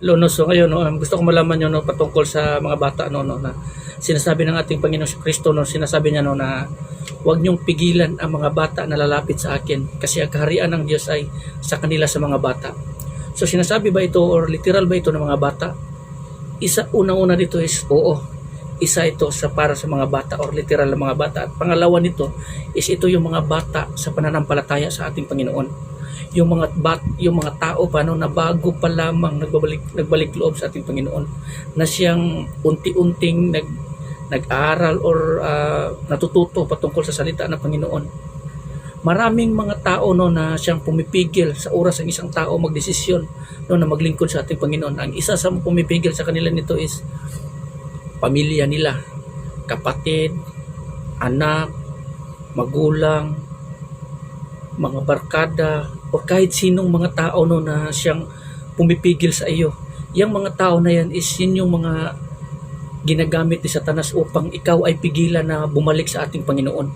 No, so ngayon, no, um, gusto ko malaman nyo no, patungkol sa mga bata no, no, na sinasabi ng ating Panginoon si Kristo, no, sinasabi niya no, na huwag niyong pigilan ang mga bata na lalapit sa akin kasi ang kaharian ng Diyos ay sa kanila sa mga bata. So sinasabi ba ito or literal ba ito ng mga bata? Isa, unang-una dito is oo. Isa ito sa para sa mga bata or literal na mga bata. At pangalawa nito is ito yung mga bata sa pananampalataya sa ating Panginoon yung mga bat, yung mga tao pa no, na bago pa lamang nagbabalik nagbalik loob sa ating Panginoon na siyang unti-unting nag nag-aaral or ah, natututo patungkol sa salita ng Panginoon. Maraming mga tao no na siyang pumipigil sa oras ng isang tao magdesisyon no na maglingkod sa ating Panginoon. Ang isa sa pumipigil sa kanila nito is pamilya nila, kapatid, anak, magulang, mga barkada, o kahit sinong mga tao no na siyang pumipigil sa iyo. Yang mga tao na yan is yun yung mga ginagamit ni Satanas upang ikaw ay pigilan na bumalik sa ating Panginoon.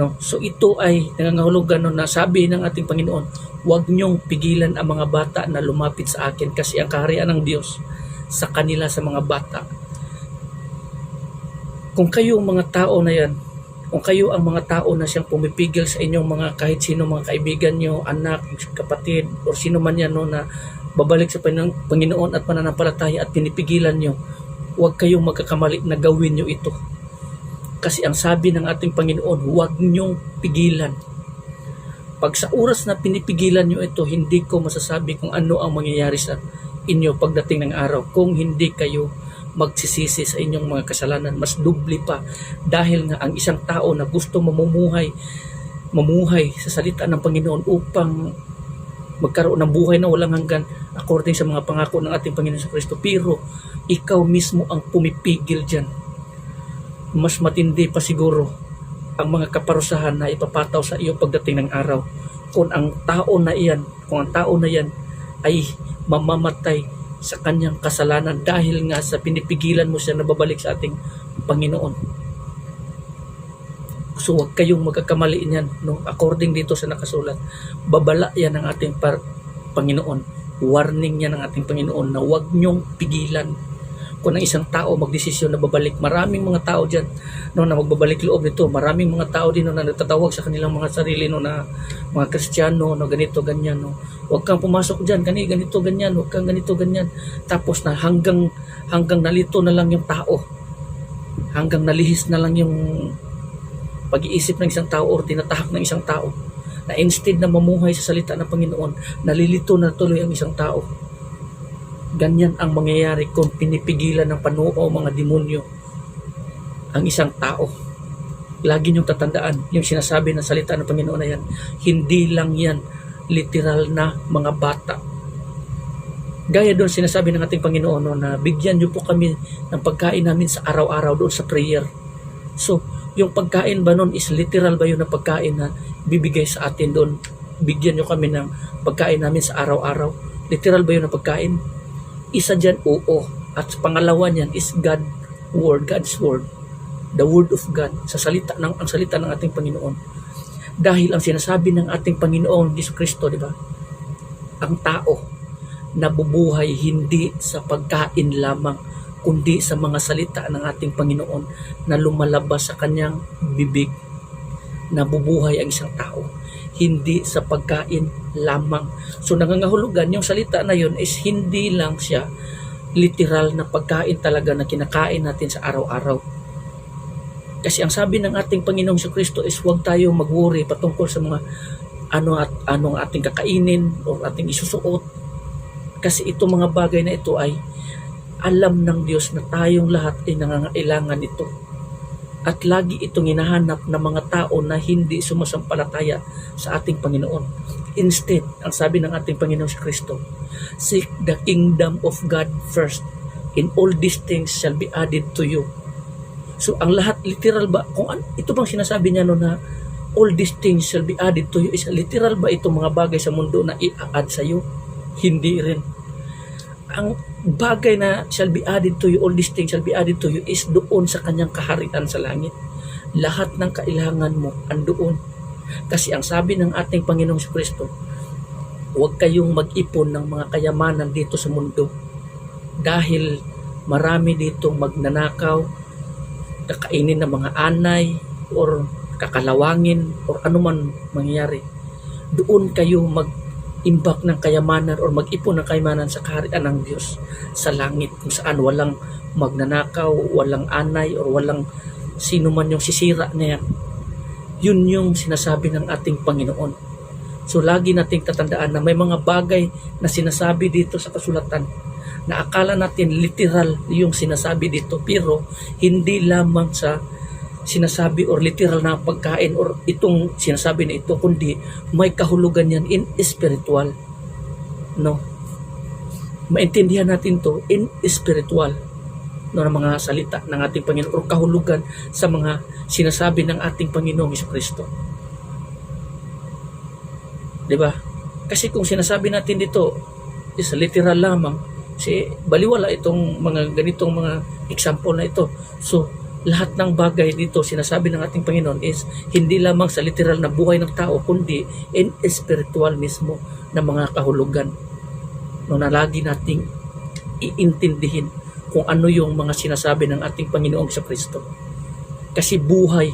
No? So ito ay nangangahulugan no, na sabi ng ating Panginoon, huwag niyong pigilan ang mga bata na lumapit sa akin kasi ang kaharian ng Diyos sa kanila sa mga bata. Kung kayo mga tao na yan, kung kayo ang mga tao na siyang pumipigil sa inyong mga kahit sino mga kaibigan nyo, anak, kapatid, or sino man yan no, na babalik sa Panginoon at pananampalataya at pinipigilan nyo, huwag kayong magkakamali na gawin nyo ito. Kasi ang sabi ng ating Panginoon, huwag nyong pigilan. Pag sa oras na pinipigilan nyo ito, hindi ko masasabi kung ano ang mangyayari sa inyo pagdating ng araw kung hindi kayo magsisisi sa inyong mga kasalanan. Mas dubli pa dahil nga ang isang tao na gusto mamumuhay mamuhay sa salita ng Panginoon upang magkaroon ng buhay na walang hanggan according sa mga pangako ng ating Panginoon sa Kristo. Pero ikaw mismo ang pumipigil dyan. Mas matindi pa siguro ang mga kaparusahan na ipapataw sa iyo pagdating ng araw. Kung ang tao na iyan, kung ang tao na yan ay mamamatay sa kanyang kasalanan dahil nga sa pinipigilan mo siya na babalik sa ating Panginoon. So huwag kayong magkakamali niyan. No? According dito sa nakasulat, babala yan ng ating par- Panginoon. Warning yan ng ating Panginoon na huwag niyong pigilan kung ang isang tao magdesisyon na babalik. Maraming mga tao dyan no, na magbabalik loob nito. Maraming mga tao din no, na nagtatawag sa kanilang mga sarili no, na mga Kristiyano, no, ganito, ganyan. No. Huwag kang pumasok dyan, gani, ganito, ganyan, huwag kang ganito, ganyan. Tapos na hanggang, hanggang nalito na lang yung tao. Hanggang nalihis na lang yung pag-iisip ng isang tao or tinatahak ng isang tao na instead na mamuhay sa salita ng Panginoon, nalilito na tuloy ang isang tao. Ganyan ang mangyayari kung pinipigilan ng panuo o mga demonyo ang isang tao. Lagi niyong tatandaan yung sinasabi ng salita ng Panginoon na yan. Hindi lang yan literal na mga bata. Gaya doon sinasabi ng ating Panginoon no, na bigyan niyo po kami ng pagkain namin sa araw-araw doon sa prayer. So, yung pagkain ba noon is literal ba yun na pagkain na bibigay sa atin doon? Bigyan niyo kami ng pagkain namin sa araw-araw. Literal ba yun na pagkain? Isa dyan, oo. At pangalawa niyan is God word, God's word. The word of God sa salita ng ang salita ng ating Panginoon. Dahil ang sinasabi ng ating Panginoon Yesu Kristo, di ba? Ang tao nabubuhay hindi sa pagkain lamang kundi sa mga salita ng ating Panginoon na lumalabas sa kanyang bibig. Nabubuhay ang isang tao hindi sa pagkain lamang. So nangangahulugan yung salita na yun is hindi lang siya literal na pagkain talaga na kinakain natin sa araw-araw. Kasi ang sabi ng ating Panginoong sa Kristo is huwag tayo mag-worry patungkol sa mga ano at anong ating kakainin o ating isusuot. Kasi itong mga bagay na ito ay alam ng Diyos na tayong lahat ay nangangailangan ito. At lagi itong hinahanap ng mga tao na hindi sumasampalataya sa ating Panginoon. Instead, ang sabi ng ating Panginoon sa Kristo, Seek the kingdom of God first, and all these things shall be added to you. So, ang lahat, literal ba, kung an, ito bang sinasabi niya no na all these things shall be added to you, is literal ba itong mga bagay sa mundo na i-add sa iyo? Hindi rin. Ang bagay na shall be added to you, all these things shall be added to you is doon sa kanyang kaharian sa langit. Lahat ng kailangan mo andoon. Kasi ang sabi ng ating Panginoong Kristo, huwag kayong mag-ipon ng mga kayamanan dito sa mundo dahil marami dito magnanakaw, kakainin ng mga anay or kakalawangin or anuman mangyayari. Doon kayo mag-imbak ng kayamanan or mag-ipon ng kayamanan sa kaharian ng Diyos sa langit kung saan walang magnanakaw, walang anay or walang sino man yung sisira na yan. Yun yung sinasabi ng ating Panginoon. So lagi nating tatandaan na may mga bagay na sinasabi dito sa kasulatan na akala natin literal yung sinasabi dito pero hindi lamang sa sinasabi or literal na pagkain or itong sinasabi na ito kundi may kahulugan yan in spiritual no maintindihan natin to in spiritual no ng mga salita ng ating Panginoon or kahulugan sa mga sinasabi ng ating Panginoong Kristo. 'Di ba? Kasi kung sinasabi natin dito is literal lamang, si baliwala itong mga ganitong mga example na ito. So, lahat ng bagay dito sinasabi ng ating Panginoon is hindi lamang sa literal na buhay ng tao kundi in spiritual mismo na mga kahulugan no na lagi nating iintindihin kung ano yung mga sinasabi ng ating Panginoong sa Kristo. Kasi buhay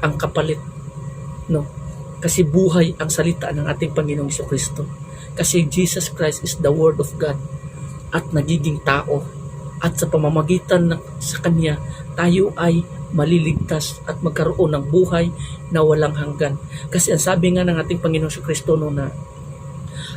ang kapalit. No? Kasi buhay ang salita ng ating Panginoong Kristo. Kasi Jesus Christ is the Word of God at nagiging tao. At sa pamamagitan ng, sa Kanya, tayo ay maliligtas at magkaroon ng buhay na walang hanggan. Kasi ang sabi nga ng ating Panginoong Iso Kristo no na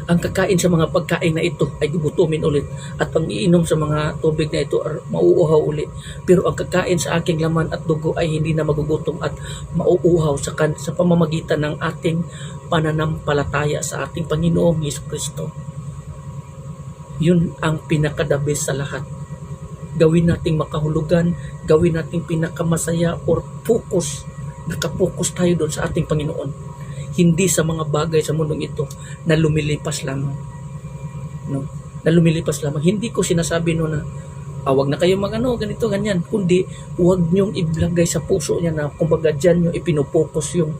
ang kakain sa mga pagkain na ito ay gugutumin ulit at ang iinom sa mga tubig na ito ay mauuhaw ulit. Pero ang kakain sa aking laman at dugo ay hindi na magugutom at mauuhaw sa, kan- sa pamamagitan ng ating pananampalataya sa ating Panginoong Yesu Kristo. Yun ang pinakadabis sa lahat. Gawin nating makahulugan, gawin nating pinakamasaya or focus, nakapokus tayo doon sa ating Panginoon hindi sa mga bagay sa mundong ito na lumilipas lamang. No? Na lumilipas lamang. Hindi ko sinasabi no na ah, wag na kayo magano ganito ganyan kundi wag niyong iblagay sa puso niya na kumbaga diyan niyo ipinopokus yung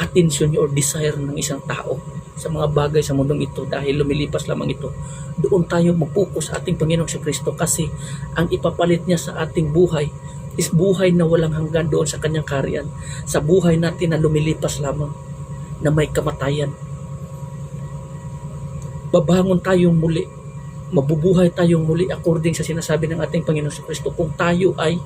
attention niyo or desire ng isang tao sa mga bagay sa mundong ito dahil lumilipas lamang ito doon tayo mag-focus sa ating Panginoong si Kristo kasi ang ipapalit niya sa ating buhay is buhay na walang hanggan doon sa kanyang kariyan sa buhay natin na lumilipas lamang na may kamatayan. Babangon tayong muli. Mabubuhay tayong muli according sa sinasabi ng ating Panginoon sa Kristo kung tayo ay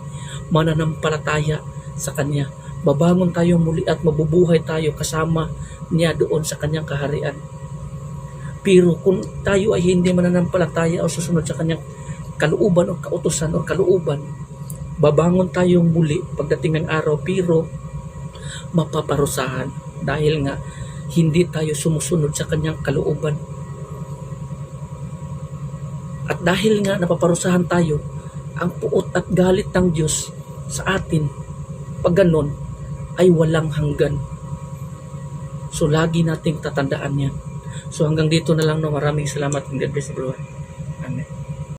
mananampalataya sa Kanya. Babangon tayong muli at mabubuhay tayo kasama niya doon sa Kanyang kaharian. Pero kung tayo ay hindi mananampalataya o susunod sa Kanyang kalooban o kautosan o kalooban, babangon tayong muli pagdating ng araw pero mapaparusahan dahil nga hindi tayo sumusunod sa kanyang kalooban. At dahil nga napaparusahan tayo, ang puot at galit ng Diyos sa atin, pag ganon, ay walang hanggan. So lagi nating tatandaan yan. So hanggang dito na lang no, maraming salamat God bless everyone.